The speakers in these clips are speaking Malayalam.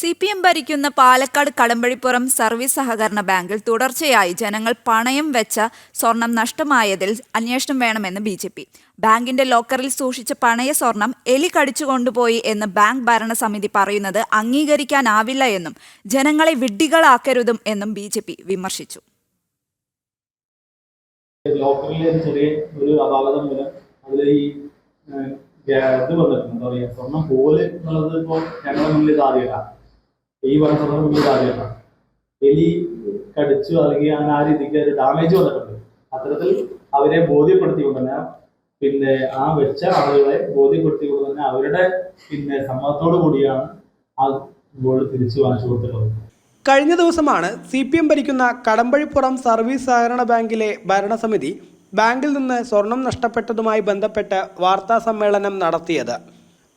സി പി എം ഭരിക്കുന്ന പാലക്കാട് കടമ്പഴിപ്പുറം സർവീസ് സഹകരണ ബാങ്കിൽ തുടർച്ചയായി ജനങ്ങൾ പണയം വെച്ച സ്വർണം നഷ്ടമായതിൽ അന്വേഷണം വേണമെന്ന് ബി ജെ പി. ബാങ്കിന്റെ ലോക്കറിൽ സൂക്ഷിച്ച പണയ സ്വർണം എലി കടിച്ചു കൊണ്ടുപോയി എന്ന് ബാങ്ക് ഭരണസമിതി പറയുന്നത് അംഗീകരിക്കാനാവില്ല എന്നും ജനങ്ങളെ വിഡ്ഢികളാക്കരുതും എന്നും ബി ജെ പി വിമർശിച്ചു. ലോക്കറിൽ മൂലം അതിൽ ഈ ഇത് വന്നിട്ടുണ്ട്. എന്താ പറയുക സ്വർണം പോലെ എന്നുള്ളത് ഇപ്പോൾ ഞങ്ങളുടെ മുന്നിൽ ഇത് ആദ്യമല്ല ഈ വർഷം കാര്യമാണ് ഇത് ആദ്യമല്ല എലി കടിച്ചു അല്ലെങ്കിൽ അങ്ങനെ ആ രീതിക്ക് ഒരു ഡാമേജ് വന്നിട്ടുണ്ട്. അത്തരത്തിൽ അവരെ ബോധ്യപ്പെടുത്തിക്കൊണ്ട് തന്നെ പിന്നെ ആ വെച്ച ആളുകളെ ബോധ്യപ്പെടുത്തിക്കൊണ്ട് തന്നെ അവരുടെ പിന്നെ സമ്മതത്തോടു കൂടിയാണ് ആ ഗോൾഡ് തിരിച്ചു വാങ്ങിച്ചു കൊടുത്തിട്ടുള്ളത്. കഴിഞ്ഞ ദിവസമാണ് സി പി എം ഭരിക്കുന്ന കടമ്പഴിപ്പുറം സർവീസ് സഹകരണ ബാങ്കിലെ ഭരണസമിതി ബാങ്കിൽ നിന്ന് സ്വർണം നഷ്ടപ്പെട്ടതുമായി ബന്ധപ്പെട്ട് വാർത്താ സമ്മേളനം നടത്തിയത്.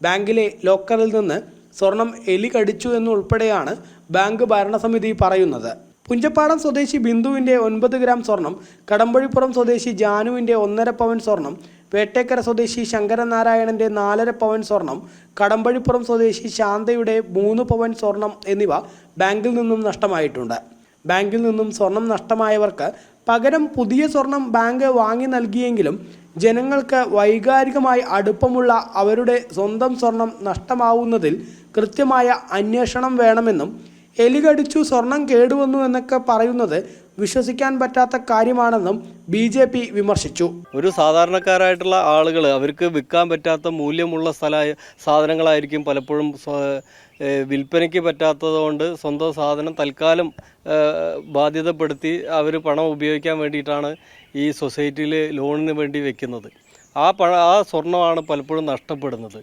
ബാങ്കിലെ ലോക്കറിൽ നിന്ന് സ്വർണം എലി കടിച്ചു എന്നുൾപ്പെടെയാണ് ബാങ്ക് ഭരണസമിതി പറയുന്നത്. പുഞ്ചപ്പാടം സ്വദേശി ബിന്ദുവിന്റെ ഒൻപത് ഗ്രാം സ്വർണം കടമ്പഴിപ്പുറം സ്വദേശി ജാനുവിന്റെ ഒന്നര പവൻ സ്വർണം വേട്ടേക്കര സ്വദേശി ശങ്കരനാരായണന്റെ നാലര പവൻ സ്വർണം കടമ്പഴിപ്പുറം സ്വദേശി ശാന്തയുടെ മൂന്ന് പവൻ സ്വർണം എന്നിവ ബാങ്കിൽ നിന്നും നഷ്ടമായിട്ടുണ്ട്. ബാങ്കിൽ നിന്നും സ്വർണം നഷ്ടമായവർക്ക് പകരം പുതിയ സ്വർണം ബാങ്ക് വാങ്ങി നൽകിയെങ്കിലും ജനങ്ങൾക്ക് വൈകാരികമായി അടുപ്പമുള്ള അവരുടെ സ്വന്തം സ്വർണം നഷ്ടമാവുന്നതിൽ കൃത്യമായ അന്വേഷണം വേണമെന്നും എലികടിച്ചു സ്വർണം കേടുവന്നു എന്നൊക്കെ പറയുന്നത് വിശ്വസിക്കാൻ പറ്റാത്ത കാര്യമാണെന്നും ബി ജെ പി വിമർശിച്ചു. ഒരു സാധാരണക്കാരായിട്ടുള്ള ആളുകൾ അവർക്ക് വിൽക്കാൻ പറ്റാത്ത മൂല്യമുള്ള സ്ഥല സാധനങ്ങളായിരിക്കും പലപ്പോഴും വിൽപ്പനയ്ക്ക് പറ്റാത്തതുകൊണ്ട് സ്വന്തം സാധനം തൽക്കാലം ബാധ്യതപ്പെടുത്തി അവർ പണം ഉപയോഗിക്കാൻ വേണ്ടിയിട്ടാണ് ഈ സൊസൈറ്റിയിൽ ലോണിന് വേണ്ടി വെക്കുന്നത്. ആ പണ ആ സ്വർണമാണ് പലപ്പോഴും നഷ്ടപ്പെടുന്നത്.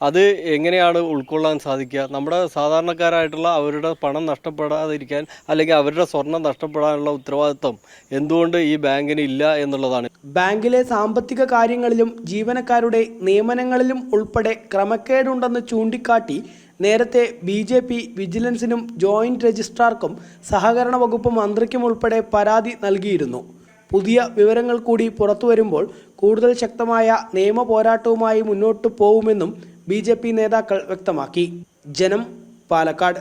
അത് എങ്ങനെയാണ് ഉൾക്കൊള്ളാൻ സാധിക്കുക? നമ്മുടെ സാധാരണക്കാരായിട്ടുള്ള അവരുടെ പണം നഷ്ടപ്പെടാതിരിക്കാൻ അല്ലെങ്കിൽ അവരുടെ സ്വർണം നഷ്ടപ്പെടാനുള്ള ഉത്തരവാദിത്വം എന്തുകൊണ്ട് ഈ ബാങ്കിന് ഇല്ല എന്നുള്ളതാണ്. ബാങ്കിലെ സാമ്പത്തിക കാര്യങ്ങളിലും ജീവനക്കാരുടെ നിയമനങ്ങളിലും ഉൾപ്പെടെ ക്രമക്കേടുണ്ടെന്ന് ചൂണ്ടിക്കാട്ടി നേരത്തെ ബി ജെ പി വിജിലൻസിനും ജോയിന്റ് രജിസ്ട്രാർക്കും സഹകരണ വകുപ്പ് മന്ത്രിക്കും ഉൾപ്പെടെ പരാതി നൽകിയിരുന്നു. പുതിയ വിവരങ്ങൾ കൂടി പുറത്തു വരുമ്പോൾ കൂടുതൽ ശക്തമായ നിയമ പോരാട്ടവുമായി മുന്നോട്ടു പോകുമെന്നും ബി നേതാക്കൾ വ്യക്തമാക്കി. ജനം പാലക്കാട്.